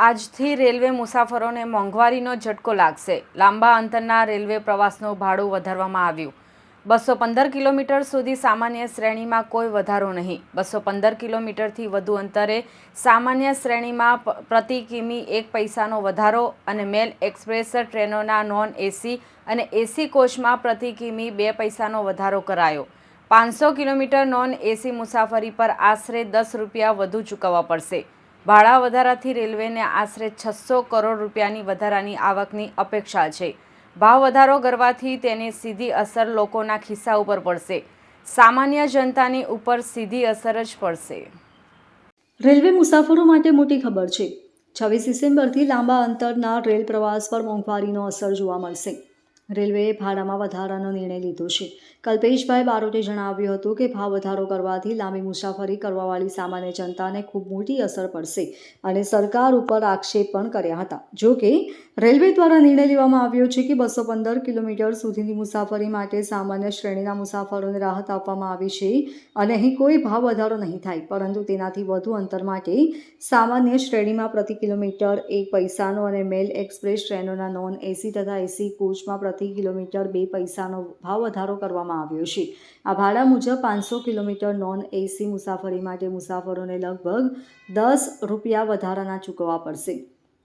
આજથી રેલવે મુસાફરોને મોંઘવારીનો ઝટકો લાગશે. લાંબા અંતરના રેલવે પ્રવાસનું ભાડું વધારવામાં આવ્યું. બસો પંદર કિલોમીટર સુધી સામાન્ય શ્રેણીમાં કોઈ વધારો નહીં. બસો પંદર કિલોમીટરથી વધુ અંતરે સામાન્ય શ્રેણીમાં પ્રતિ કિમી એક પૈસાનો વધારો અને મેલ એક્સપ્રેસ ટ્રેનોના નોન એસી અને એસી કોચમાં પ્રતિ કિમી બે પૈસાનો વધારો કરાયો. પાંચસો કિલોમીટર નોન એસી મુસાફરી પર આશરે દસ રૂપિયા વધુ ચૂકવવા પડશે. ભાડા વધારાથી રેલવેને આશરે છસો કરોડ રૂપિયાની વધારાની આવકની અપેક્ષા છે. ભાવ વધારો કરવાથી તેની સીધી અસર લોકોના ખિસ્સા ઉપર પડશે. સામાન્ય જનતાની ઉપર સીધી અસર જ પડશે. રેલવે મુસાફરો માટે મોટી ખબર છે. છવ્વીસ ડિસેમ્બરથી લાંબા અંતરના રેલ પ્રવાસ પર મોંઘવારીનો અસર જોવા મળશે. રેલવેએ ભાડામાં વધારાનો નિર્ણય લીધો છે. કલ્પેશભાઈ બારોટે જણાવ્યું હતું કે ભાવ વધારો કરવાથી લાંબી મુસાફરી કરવાવાળી સામાન્ય જનતાને ખૂબ મોટી અસર પડશે અને સરકાર ઉપર આક્ષેપ પણ કર્યા હતા. જો કે, રેલવે દ્વારા નિર્ણય લેવામાં આવ્યો છે કે બસો પંદર કિલોમીટર સુધીની મુસાફરી માટે સામાન્ય શ્રેણીના મુસાફરોને રાહત આપવામાં આવી છે અને અહીં કોઈ ભાવ વધારો નહીં થાય, પરંતુ તેનાથી વધુ અંતર માટે સામાન્ય શ્રેણીમાં પ્રતિ કિલોમીટર એક પૈસાનો અને મેલ એક્સપ્રેસ ટ્રેનોના નોન એસી તથા એસી કોચમાં પ્રતિ કિલોમીટર બે પૈસાનો ભાવ વધારો કરવામાં આવ્યો છે. આ ભાડા મુજબ પાંચસો કિલોમીટર નોન એસી મુસાફરી માટે મુસાફરોને લગભગ દસ રૂપિયા વધારાના ચૂકવવા પડશે.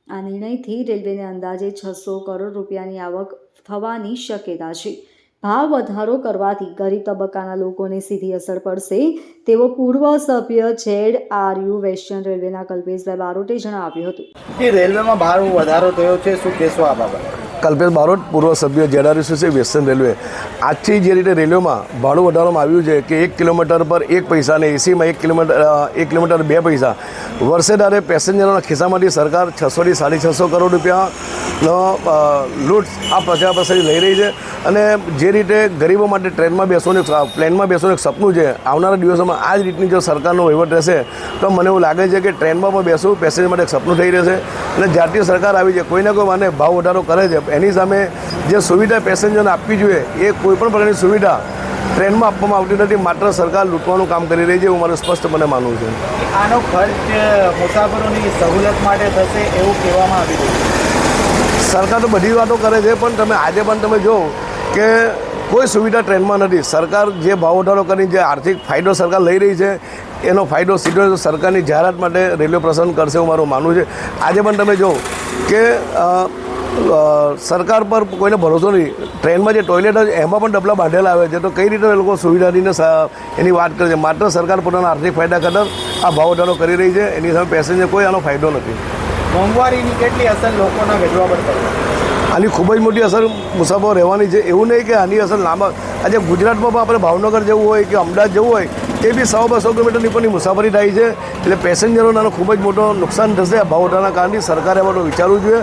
આ નિર્ણયથી રેલવેને અંદાજે છસો કરોડ રૂપિયાની આવક થવાની શક્યતા છે. ભાવ વધારો કરવાથી ગરીબ તબક્કાના લોકોને સીધી અસર પડશે, તેવો પૂર્વ સભ્ય છેડ આર યુ વેસ્ટર્ન રેલવેના કલ્પેશભાઈ બારોટે જણાવ્યું હતું. કે રેલવેમાં ભાવ વધારો થયો છે, શું કહેશો આ બાબતે? કલ્પેશ બારોટ, પૂર્વ સભ્ય જેડારીસુ છે વેસ્ટર્ન રેલવે. આજથી જે રીતે રેલવેમાં ભાડું વધારવામાં આવ્યું છે કે એક કિલોમીટર પર એક પૈસા અને એસીમાં એક કિલોમીટર એક કિલોમીટર બે પૈસા. વર્ષે દારે પેસેન્જરોના ખિસ્સામાંથી સરકાર છસોથી સાડી છસો કરોડ રૂપિયાનો અ, લૂંટ આ પ્રજા પાસેથી લઈ રહી છે. અને જે રીતે ગરીબો માટે ટ્રેનમાં બેસવાનું પ્લેનમાં બેસવાનું એક સપનું છે આવનારા દિવસોમાં આ જ રીતની જો સરકારનો વહીવટ રહેશે તો મને એવું લાગે છે કે ટ્રેનમાં પણ બેસવું પેસેન્જર માટે એક સપનું થઈ રહેશે. અને જ્યારથી સરકાર આવી છે કોઈને કોઈ માને ભાવ વધારો કરે છે એની સામે જે સુવિધા પેસેન્જરને આપવી જોઈએ એ કોઈપણ પ્રકારની સુવિધા ટ્રેનમાં આપવામાં આવતી નથી માત્ર સરકાર લૂંટવાનું કામ કરી રહી છે એવું મારું સ્પષ્ટપણે માનવું છે. આનો ખર્ચ મુસાફરોની સહુલત માટે થશે એવું કહેવામાં આવી રહ્યું છે. સરકાર તો બધી વાતો કરે છે, પણ તમે આજે પણ તમે જો કે કોઈ સુવિધા ટ્રેનમાં નથી. સરકાર જે ભાવ વધારો કરીને જે આર્થિક ફાયદો સરકાર લઈ રહી છે, એનો ફાયદો સીધો સરકારની જાહેરાત માટે રેલવે પ્રસંગ કરશે એવું મારું માનવું છે. આજે પણ તમે જો કે સરકાર પર કોઈને ભરોસો નહીં. ટ્રેનમાં જે ટોયલેટ હોય એમાં પણ ડબલા બાંધેલા આવે છે. તો કઈ રીતે એ લોકો સુવિધાની દઈને એની વાત કરે છે? માત્ર સરકાર પોતાના આર્થિક ફાયદા ખાતર આ ભાવ વધારો કરી રહી છે. એની સામે પેસેન્જર કોઈ આનો ફાયદો નથી. મોંઘવારીની કેટલી અસર લોકોના ગજવા પર પડશે આની ખૂબ જ મોટી અસર મુસાફરો રહેવાની છે. એવું નહીં કે આની અસર લાંબા આજે ગુજરાતમાં પણ આપણે ભાવનગર જવું હોય કે અમદાવાદ જવું હોય તે બી સો બસો કિલોમીટરની પણ મુસાફરી થાય છે. એટલે પેસેન્જરોને આનો ખૂબ જ મોટો નુકસાન થશે. આ ભાવ વધારાના કારણે સરકારે એમાં વિચારવું જોઈએ.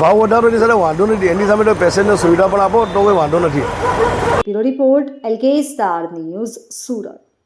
ભાવ વધારોની સાથે વાંધો નથી. એની સામે તો પેસેન્જર સુવિધા પણ આપો તો કોઈ વાંધો નથી. Report LK star news Surat.